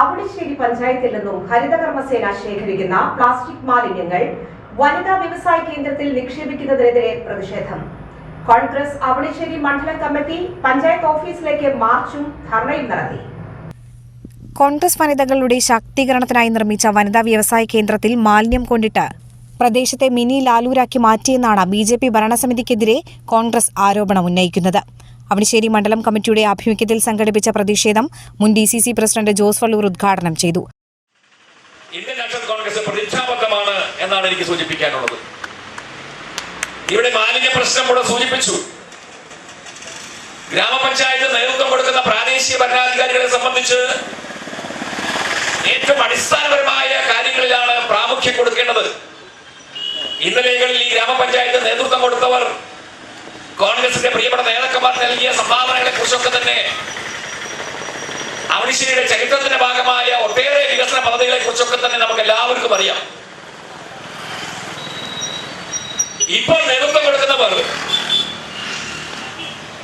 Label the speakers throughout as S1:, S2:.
S1: അവണിശ്ശേരി പഞ്ചായത്തിൽ നിന്നും ഹരിതകർമ്മസേന ശേഖരിക്കുന്ന പ്ലാസ്റ്റിക് മാലിന്യങ്ങൾ വനിതാ വ്യവസായ കേന്ദ്രത്തിൽ നിക്ഷേപിക്കുന്നതിനെതിരെ പ്രതിഷേധം. കോൺഗ്രസ് അവിടിശ്ശേരി മണ്ഡലം കമ്മിറ്റി പഞ്ചായത്ത് ഓഫീസിലേക്ക് മാർച്ചും ധർണയും നടത്തി.
S2: കോൺഗ്രസ് വനിതകളുടെ ശാക്തീകരണത്തിനായി നിർമ്മിച്ച വനിതാ വ്യവസായ കേന്ദ്രത്തിൽ മാലിന്യം കൊണ്ടിട്ട് പ്രദേശത്തെ മിനി ലാലൂരാക്കി മാറ്റിയെന്നാണ് ബി ജെ പി ഭരണസമിതിക്കെതിരെ കോൺഗ്രസ് ആരോപണം ഉന്നയിക്കുന്നത്. അവണിശ്ശേരി മണ്ഡലം കമ്മിറ്റിയുടെ ആഭിമുഖ്യത്തിൽ സംഘടിപ്പിച്ച പ്രതിഷേധം മുൻ D C C president Jose Vallur ഉദ്ഘാടനം ചെയ്തു.
S3: ഇന്ത്യൻ നാഷണൽ കോൺഗ്രസ് പ്രതിജ്ഞാബദ്ധമാണ് എന്നാണ് എനിക്ക് സൂചിപ്പിക്കാനുള്ളത്. ഇവിടെ മാലിന്യ പ്രശ്നം കൂടെ സൂചിപ്പിച്ചു. ഗ്രാമപഞ്ചായത്ത് നേതൃത്വം കൊടുക്കുന്ന പ്രാദേശിക ഭരണാധികാരികളെ സംബന്ധിച്ച് ഏറ്റവും അടിസ്ഥാനപരമായ കാര്യങ്ങളിലാണ് പ്രാമുഖ്യം കൊടുക്കേണ്ടത്. ഇന്നലെകളിൽ ഈ ഗ്രാമപഞ്ചായത്ത് നേതൃത്വം കൊടുത്തവർ കോൺഗ്രസിന്റെ പ്രിയപ്പെട്ട നേതാക്കന്മാർ നൽകിയ സംഭാവനകളെ കുറിച്ചൊക്കെ തന്നെ അവണിശ്ശേരിയുടെ ചരിത്രത്തിന്റെ ഭാഗമായ ഒട്ടേറെ വികസന പദ്ധതികളെ കുറിച്ചൊക്കെ തന്നെ നമുക്ക് എല്ലാവർക്കും അറിയാം. ഇപ്പോൾ നേതൃത്വം കൊടുക്കുന്നവർ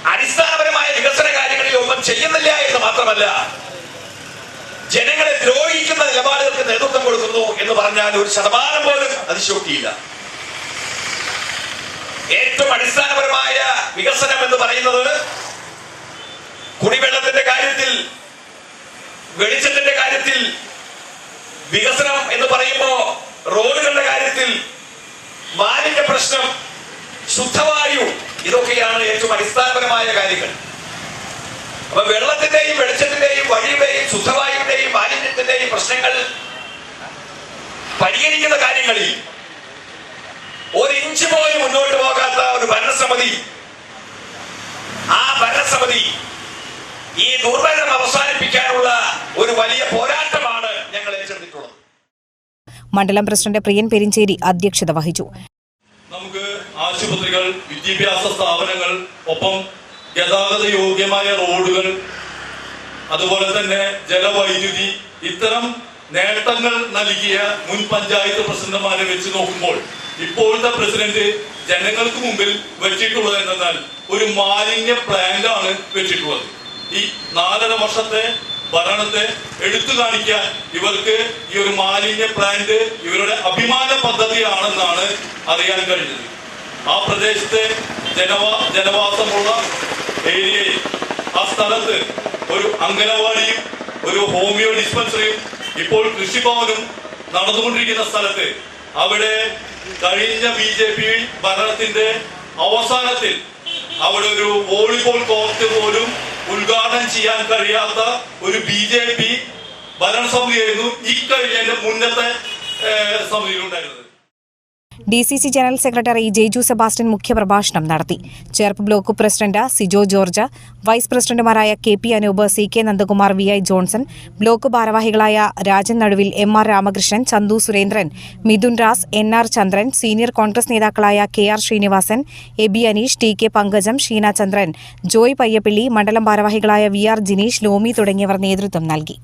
S3: അടിസ്ഥാനപരമായ വികസന കാര്യങ്ങളിൽ ഒന്നും ചെയ്യുന്നില്ല എന്ന് മാത്രമല്ല ജനങ്ങളെ ദ്രോഹിക്കുന്ന നിലപാടുകൾക്ക് നേതൃത്വം കൊടുക്കുന്നു എന്ന് പറഞ്ഞാൽ ഒരു ശതമാനം പോലും അതിശോക്തിയില്ല ഏറ്റവും അടിസ്ഥാനപരമായ വികസനം എന്ന് പറയുന്നത് കുടിവെള്ളത്തിന്റെ കാര്യത്തിൽ വെളിച്ചത്തിന്റെ കാര്യത്തിൽ വികസനം എന്ന് പറയുമ്പോ റോഡുകളുടെ കാര്യത്തിൽ മാലിന്യ പ്രശ്നം ശുദ്ധവായു ഇതൊക്കെയാണ് ഏറ്റവും അടിസ്ഥാനപരമായ കാര്യങ്ങൾ. അപ്പൊ വെള്ളത്തിന്റെയും വെളിച്ചത്തിന്റെയും വഴിയുടെയും ശുദ്ധവായുവിന്റെയും മാലിന്യത്തിന്റെയും പ്രശ്നങ്ങൾ പരിഹരിക്കുന്ന കാര്യങ്ങളിൽ ഒരു ഇഞ്ച് പോലും മുന്നോട്ട് ഒരു ഭരണസമിതി ആ ഭരണസമിതി ഈ ദുർഭരണം അവസാനിപ്പിക്കാനുള്ള ഒരു വലിയ പോരാട്ടമാണ് ഞങ്ങൾ ഏറ്റെടുത്തിട്ടുള്ളത്.
S2: മണ്ഡലം പ്രസിഡന്റ് പ്രിയൻ പെരിഞ്ചേരി അധ്യക്ഷത വഹിച്ചു.
S4: നമുക്ക് ആശുപത്രികൾ വിദ്യാഭ്യാസ സ്ഥാപനങ്ങൾ ഒപ്പം ഗതാഗത യോഗ്യമായ റോഡുകൾ അതുപോലെ തന്നെ ജലവൈദ്യുതി ഇത്തരം നേട്ടങ്ങൾ നൽകിയ മുൻ പഞ്ചായത്ത് പ്രസിഡന്റുമാരെ വെച്ച് നോക്കുമ്പോൾ ഇപ്പോഴത്തെ പ്രസിഡന്റ് ജനങ്ങൾക്ക് മുമ്പിൽ വെച്ചിട്ടുള്ളത് എന്തെന്നാൽ ഒരു മാലിന്യ പ്ലാന്റ് ആണ് വെച്ചിട്ടുള്ളത്. ഈ നാലര വർഷത്തെ ഭരണത്തെ എടുത്തു കാണിക്കാൻ ഇവർക്ക് ഈ ഒരു മാലിന്യ പ്ലാന്റ് ഇവരുടെ അഭിമാന പദ്ധതിയാണെന്നാണ് അറിയാൻ കഴിഞ്ഞത്. ആ പ്രദേശത്തെ ജനവാ ജനവാസമുള്ള ഏരിയയിൽ ആ സ്ഥലത്ത് ഒരു അംഗനവാടിയും ഒരു ഹോമിയോ ഡിസ്പെൻസറിയും ഇപ്പോൾ കൃഷിഭവനും നടന്നുകൊണ്ടിരിക്കുന്ന സ്ഥലത്ത് അവിടെ കഴിഞ്ഞ ബി ജെ പി ഭരണത്തിന്റെ അവസാനത്തിൽ അവിടെ ഒരു വോളിബോൾ കോർട്ട് പോലും ഉദ്ഘാടനം ചെയ്യാൻ കഴിയാത്ത ഒരു ബി ജെ പി ഭരണസമിതിയായിരുന്നു ഈ കഴിഞ്ഞ മുന്നത്തെ സമിതിയിലുണ്ടായിരുന്നത്
S2: D C C general secretary Jaiju Sebastian മുഖ്യപ്രഭാഷണം നടത്തി. Cherpu block president Sijo George vice പ്രസിഡന്റുമാരായ K P Anoop C K Nandakumar V I Johnson block ഭാരവാഹികളായ Rajan Naduvil M R Ramakrishnan Chandu Surendran Mithun Ras N R Chandran senior Congress നേതാക്കളായ K R Srinivasan A B Aneesh T K Pankajam Sheena Chandran Joy Payyappilly മണ്ഡലം ഭാരവാഹികളായ V R Jineesh ലോമി തുടങ്ങിയവർ നേതൃത്വം നൽകി.